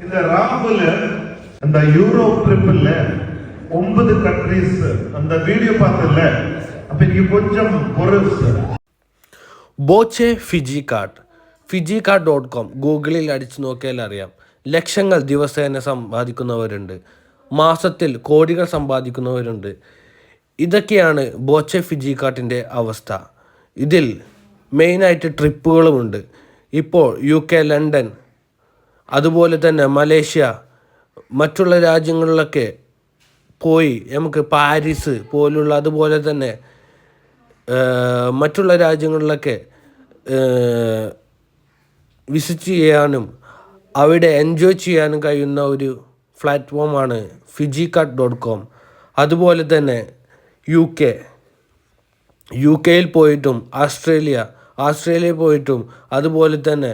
இந்த ராகுல அந்த யூரோப் ட்ரிப்ல ஒன்பது கண்ட்ரீஸ் அந்த வீடியோ பார்த்தல அப்ப நீங்க கொஞ்சம் பொருள் Boche Fiji card Fiji card dot com ഗൂഗിളിൽ അടിച്ചു നോക്കിയാൽ അറിയാം ലക്ഷങ്ങൾ ദിവസേന സമ്പാദിക്കുന്നവരുണ്ട് മാസത്തിൽ കോടികൾ സമ്പാദിക്കുന്നവരുണ്ട് ഇതൊക്കെയാണ് ബോച്ചെ ഫിജി കാർട്ടിൻ്റെ അവസ്ഥ ഇതിൽ മെയിനായിട്ട് ട്രിപ്പുകളുമുണ്ട് ഇപ്പോൾ യു കെ ലണ്ടൻ അതുപോലെ തന്നെ മലേഷ്യ മറ്റുള്ള രാജ്യങ്ങളിലൊക്കെ പോയി നമുക്ക് പാരീസ് പോലുള്ള അതുപോലെ തന്നെ മറ്റുള്ള രാജ്യങ്ങളിലൊക്കെ വിസിറ്റ് ചെയ്യാനും അവിടെ എൻജോയ് ചെയ്യാനും കഴിയുന്ന ഒരു പ്ലാറ്റ്ഫോമാണ് ഫിജി കട്ട് ഡോട്ട് കോം അതുപോലെ തന്നെ യു കെ യു കെയിൽ പോയിട്ടും ആസ്ട്രേലിയ ആസ്ട്രേലിയയിൽ പോയിട്ടും അതുപോലെ തന്നെ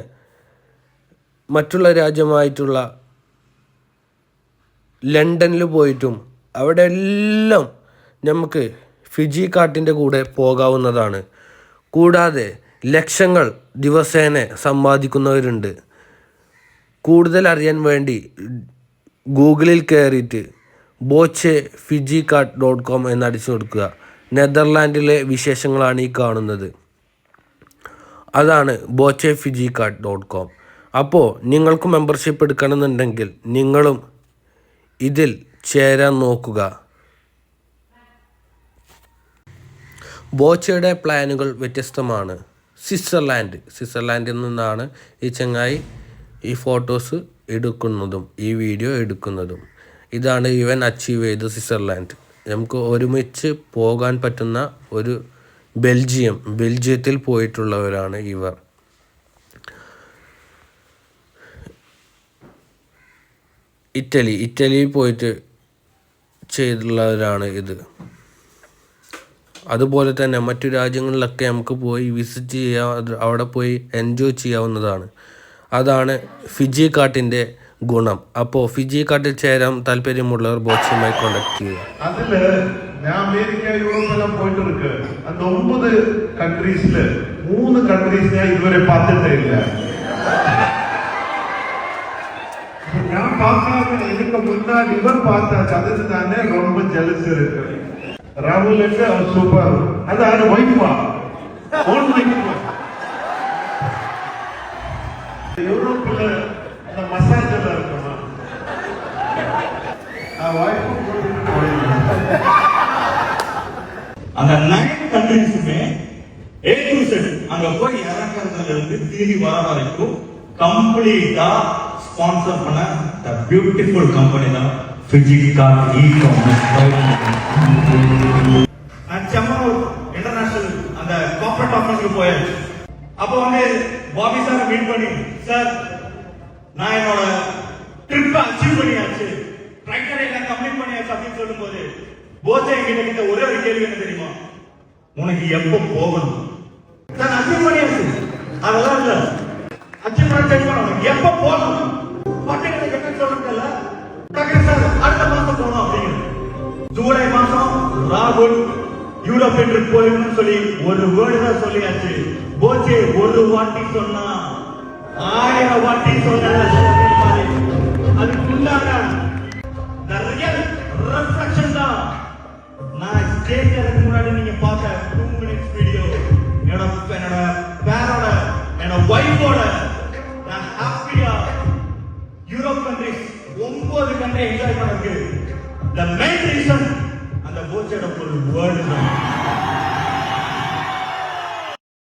മറ്റുള്ള രാജ്യമായിട്ടുള്ള ലണ്ടനിൽ പോയിട്ടും അവിടെ എല്ലാം നമുക്ക് ഫിജി കാട്ടിന്റെ കൂടെ പോകാവുന്നതാണ്. കൂടാതെ ലക്ഷങ്ങൾ ദിവസേന സമ്പാദിക്കുന്നവരുണ്ട്. കൂടുതൽ അറിയാൻ വേണ്ടി ഗൂഗിളിൽ കയറിയിട്ട് Boche Fijikart dot com എന്നടിച്ചു കൊടുക്കുക. നെതർലാൻഡിലെ വിശേഷങ്ങളാണ് ഈ കാണുന്നത്. അതാണ് Boche Fijikart dot com. അപ്പോൾ നിങ്ങൾക്ക് മെമ്പർഷിപ്പ് എടുക്കണമെന്നുണ്ടെങ്കിൽ നിങ്ങളും ഇതിൽ ചേരാൻ നോക്കുക. ബോച്ചയുടെ പ്ലാനുകൾ വ്യത്യസ്തമാണ്. സ്വിറ്റ്സർലാൻഡ്. സ്വിറ്റ്സർലാൻഡിൽ നിന്നാണ് ഈ ചങ്ങായി ഈ ഫോട്ടോസ് എടുക്കുന്നതും ഈ വീഡിയോ എടുക്കുന്നതും. ഇതാണ് ഇവൻ അച്ചീവ് ചെയ്ത് സ്വിറ്റ്സർലാൻഡ്. നമുക്ക് ഒരുമിച്ച് പോകാൻ പറ്റുന്ന ഒരു ബെൽജിയം ബെൽജിയത്തിൽ പോയിട്ടുള്ളവരാണ് ഇവർ. ഇറ്റലി. ഇറ്റലി പോയിട്ട് ചെയ്തുള്ളവരാണ് ഇത്. അതുപോലെ തന്നെ മറ്റു രാജ്യങ്ങളിലൊക്കെ നമുക്ക് പോയി വിസിറ്റ് ചെയ്യാം അവിടെ പോയി എൻജോയ് ചെയ്യാവുന്നതാണ്. അതാണ് ഫിജി കാട്ടിന്റെ ഗുണം. അപ്പോൾ ഫിജി കാട്ടിൽ ചേരാൻ താല്പര്യമുള്ളവർ ബോക്സുമായി കോണ്ടാക്ട് ചെയ്യുക. ഞാൻ അമേരിക്ക യൂറോപ്പെല്ലാം പോയിട്ടുണ്ട്. അത് ഒമ്പത് കൺട്രീസിൽ മൂന്ന് കൺട്രീസ് ഞാൻ ഇതുവരെ പാത്തിട്ടേ ഇല്ല. பார்க்காம இதுக்கு முன்னாடி இவர் பார்த்தாச்சு அதுக்கு தானே ரொம்ப ஜெலஸ் இருக்கு. அவர் சூப்பர் அது அது வைஃபா ஓன் அந்த மசாஜ் எல்லாம் இருக்குமா? அந்த நைன் கண்ட்ரிஸுமே ஏ டு செட் அங்க போய் இறக்குறதுல இருந்து திரும்பி வர வரைக்கும் கம்ப்ளீட்டா ஸ்பான்சர் பண்ண த பியூட்டிஃபுல் கம்பெனி தான் Fijikart e commerce Chemmanur international அந்த கார்பரேட் ஆஃபீஸ்க்கு போயாச்சு. அப்போ வந்து பாபி சார் மீட் பண்ணி சார் நான் என்னோட ட்ரிப் அச்சீவ் பண்ணியாச்சு. ட்ரைக்கரை எல்லாம் கம்ப்ளீட் பண்ணியாச்சு அப்படின்னு சொல்லும்போது போச்சே கிட்ட கிட்ட ஒரே ஒரு கேள்வி என்ன தெரியுமா? உனக்கு எப்போ போகணும்? நான் அச்சீவ் பண்ணியாச்சு. அதெல்லாம் இல்லை. அச்சீவ் பண்ண தெரியுமா? உனக்கு எப்போ போகணும்? பட்டியலை கட்ட சொல்லுங்கல்ல? சார் அடுத்த மாசம் போகணும் அப்படிங்கிறது. ஜூலை மாசம் ராகுல் யூரோப் என்று போயிருன்னு சொல்லி ஒரு வேர்டு தான் சொல்லியாச்சு. போச்சே ஒரு வாட்டி சொன்னா ஆயிரம் வாட்டி சொன்ன அதுக்குள்ளான நிறைய ரெஃப்ளெக்ஷன் தான். நான் ஸ்டேஜ் எனக்கு முன்னாடி நீங்க பார்த்த டூ மினிட்ஸ் வீடியோ என்னோட என்னோட பேரோட என்னோட ஒய்ஃபோட The main reason and the voted for the world.